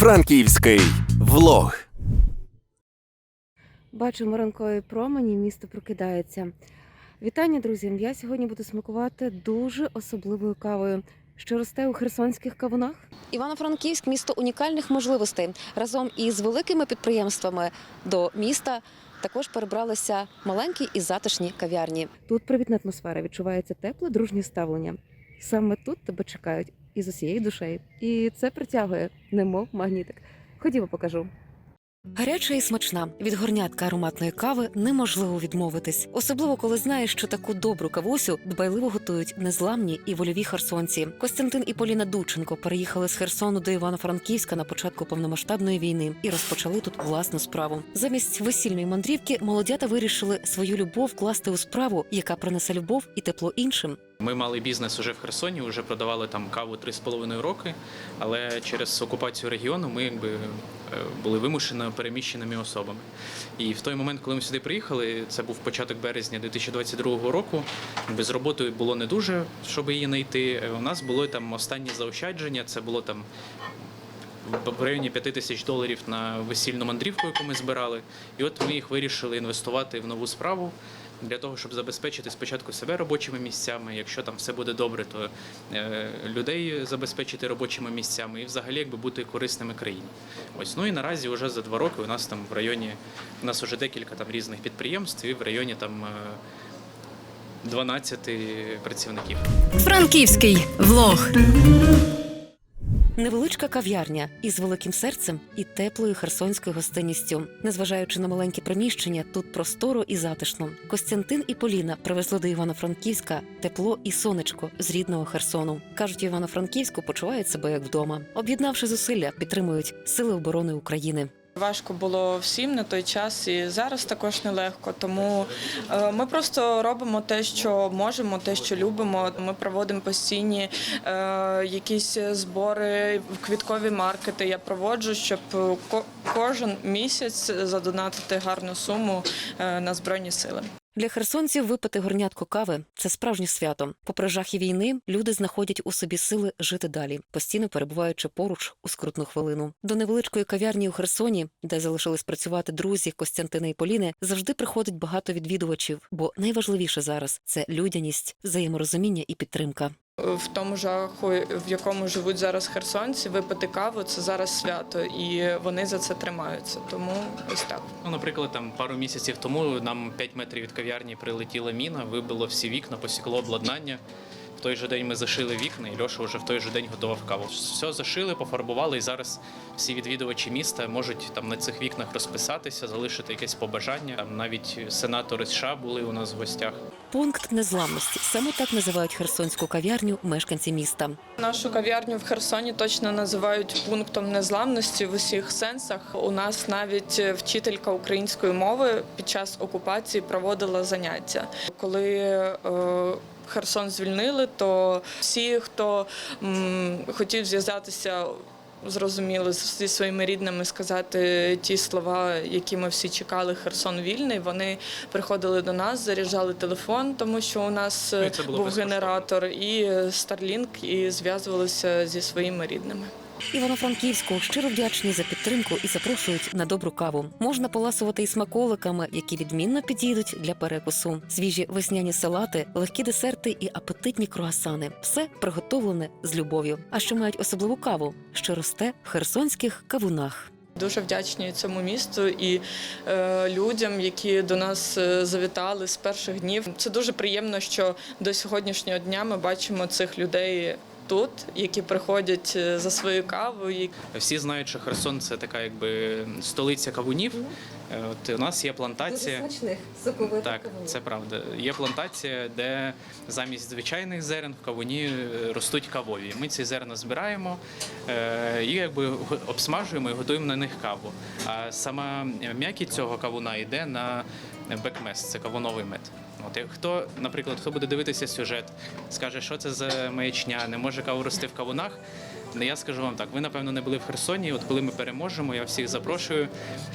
Івано-Франківський влог. Бачимо ранкові промені, місто прокидається. Вітання, друзі! Я сьогодні буду смакувати дуже особливою кавою, що росте у херсонських кавунах. Івано-Франківськ місто унікальних можливостей. Разом із великими підприємствами до міста також перебралися маленькі і затишні кав'ярні. Тут привітна атмосфера, відчувається тепле, дружнє ставлення. Саме тут тебе чекають із усією душею. І це притягує, немов магнітик. Ходімо, покажу. Гаряча і смачна від горнятка ароматної кави неможливо відмовитись, особливо коли знаєш, що таку добру кавусю дбайливо готують незламні і вольові херсонці. Костянтин і Поліна Дученко переїхали з Херсону до Івано-Франківська на початку повномасштабної війни і розпочали тут власну справу. Замість весільної мандрівки молодята вирішили свою любов вкласти у справу, яка принесе любов і тепло іншим. Ми мали бізнес уже в Херсоні, вже продавали там каву 3,5 роки, але через окупацію регіону ми якби е, були вимушено переміщеними особами. І в той момент, коли ми сюди приїхали, це був початок березня 2022 року. Без роботи було не дуже, щоб її знайти. Е, У нас було там останнє заощадження, це було там. В районі 5 тисяч доларів на весільну мандрівку, яку ми збирали, і от ми їх вирішили інвестувати в нову справу для того, щоб забезпечити спочатку себе робочими місцями. Якщо там все буде добре, то е, людей забезпечити робочими місцями і взагалі якби бути корисними країні. Ось ну і наразі вже за два роки у нас там в районі у нас вже декілька там різних підприємств, і в районі там. е, 12 працівників. Франківський влог. Невеличка кав'ярня із великим серцем і теплою херсонською гостинністю. Незважаючи на маленькі приміщення, тут просторо і затишно. Костянтин і Поліна привезли до Івано-Франківська тепло і сонечко з рідного Херсону. кажуть, Івано-Франківську почувають себе як вдома. Об'єднавши зусилля, підтримують сили оборони України. Важко було всім на той час, і зараз також нелегко. Тому е, ми просто робимо те, що можемо, те, що любимо. Ми проводимо постійні е, якісь збори, квіткові маркети. Я проводжу, щоб кожен місяць задонатити гарну суму е, на збройні сили. Для херсонців випити горнятку кави це справжнє свято. Попри жахи війни, люди знаходять у собі сили жити далі, постійно перебуваючи поруч у скрутну хвилину. До невеличкої кав'ярні у Херсоні, де залишились працювати друзі Костянтина і Поліни, завжди приходить багато відвідувачів. Бо найважливіше зараз це людяність, взаєморозуміння і підтримка. В тому жаху, в якому живуть зараз херсонці, випити каву це зараз свято, і вони за це тримаються. Тому ось так. Ну, наприклад, там пару місяців тому нам 5 метрів від кав'ярні прилетіла міна, вибило всі вікна, посікло обладнання. В той же день ми зашили вікна, і Льоша вже в той же день готував каву. Все зашили, пофарбували, і зараз всі відвідувачі міста можуть там на цих вікнах розписатися, залишити якесь побажання. Там навіть сенатори США були у нас в гостях. Пункт незламності саме так називають херсонську кав'ярню мешканці міста. Нашу кав'ярню в Херсоні точно називають пунктом незламності в усіх сенсах. У нас навіть вчителька української мови під час окупації проводила заняття. Коли е, Херсон звільнили, то всі, хто м, хотів зв'язатися. Зрозуміло, зі своїми рідними сказати ті слова, які ми всі чекали. Херсон вільний. Вони приходили до нас, заряджали телефон, тому що у нас Ну, було був генератор і Starlink, і зв'язувалися зі своїми рідними. Івано-Франківську щиро вдячні за підтримку і запрошують на добру каву. Можна поласувати і смаколиками, які відмінно підійдуть для перекусу. Свіжі весняні салати, легкі десерти і апетитні круасани. Все приготовлене з любов'ю. А ще мають особливу каву, що росте в херсонських кавунах. Дуже вдячні цьому місту і е, людям, які до нас е, завітали з перших днів. Це дуже приємно, що до сьогоднішнього дня ми бачимо цих людей тут, які приходять е, за свою каву. Всі знають, що Херсон це така якби столиця кавунів. Е, От у нас є плантація. Так, це правда. Є плантація, де замість звичайних зерен в кавуні е, ростуть кавові. Ми ці зерна збираємо е, і якби обсмажуємо і готуємо на них каву. А сама м'якість цього кавуна йде на бекмес, це кавуновий мед. От як хто, наприклад, хто буде дивитися сюжет, скаже, що це за маячня, не може каву рости в кавунах. Ну, Я скажу вам так, ви напевно не були в Херсоні. От коли ми переможемо, я всіх запрошую,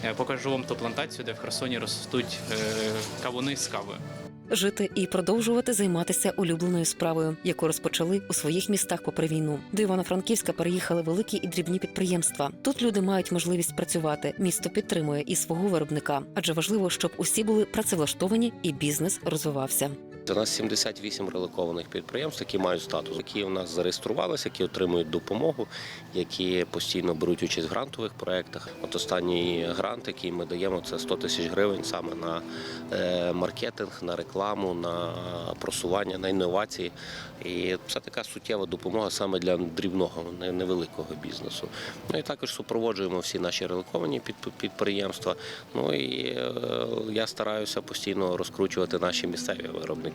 е, покажу вам ту плантацію, де в Херсоні ростуть е, кавуни з кавою. жити і продовжувати займатися улюбленою справою, яку розпочали у своїх містах попри війну. До Івано-Франківська переїхали великі і дрібні підприємства. Тут люди мають можливість працювати. Місто підтримує і свого виробника, адже важливо, щоб усі були працевлаштовані і бізнес розвивався. У нас 78 релокованих підприємств, які мають статус, які у нас зареєструвалися, які отримують допомогу, які постійно беруть участь в грантових проєктах. От останній грант, який ми даємо, це 100 тисяч гривень саме на е, маркетинг, на рекламу, на просування, на інновації. І це така суттєва допомога саме для дрібного, невеликого бізнесу. Ну і також супроводжуємо всі наші релоковані підприємства. Ну і е, я стараюся постійно розкручувати наші місцеві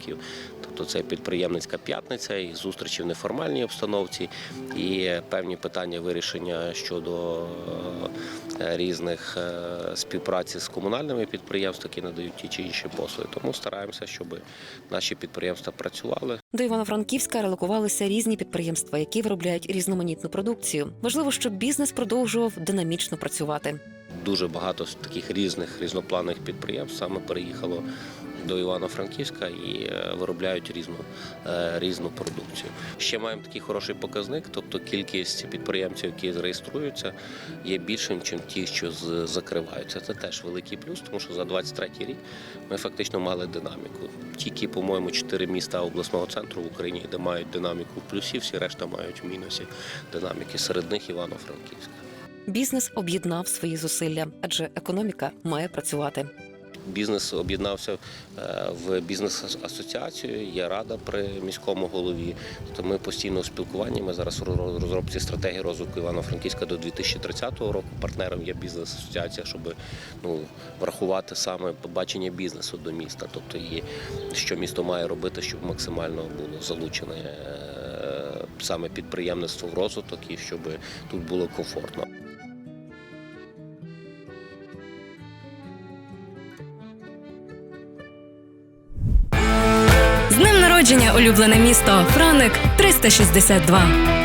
виробників. Тобто це підприємницька п'ятниця, і зустрічі в неформальній обстановці, і певні питання вирішення щодо е, різних е, співпраці з комунальними підприємствами, які надають ті чи інші послуги. Тому стараємося, щоб наші підприємства працювали. До Івано-Франківська релокувалися різні підприємства, які виробляють різноманітну продукцію. Важливо, щоб бізнес продовжував динамічно працювати. Дуже багато таких різних різнопланних підприємств саме переїхало до Івано-Франківська і е, виробляють різну, е, різну продукцію. Ще маємо такий хороший показник, тобто кількість підприємців, які зареєструються, є більшим, ніж ті, що закриваються. Це теж великий плюс, тому що за 23 рік ми фактично мали динаміку. Тільки, по-моєму, чотири міста обласного центру в Україні, де мають динаміку в плюсі, всі решта мають в мінусі динаміки. Серед них Івано-Франківська. Бізнес об'єднав свої зусилля, адже економіка має працювати. Бізнес об'єднався е, в бізнес-асоціацію. Є рада при міському голові. Тобто ми постійно у спілкуванні. Ми зараз у розробці стратегії розвитку Івано-Франківська до 2030 року. Партнером є бізнес-асоціація, щоб ну, врахувати саме побачення бізнесу до міста. Тобто і що місто має робити, щоб максимально було залучене е, саме підприємництво в розвиток і щоб тут було комфортно. Народження, улюблене місто. Франик 362.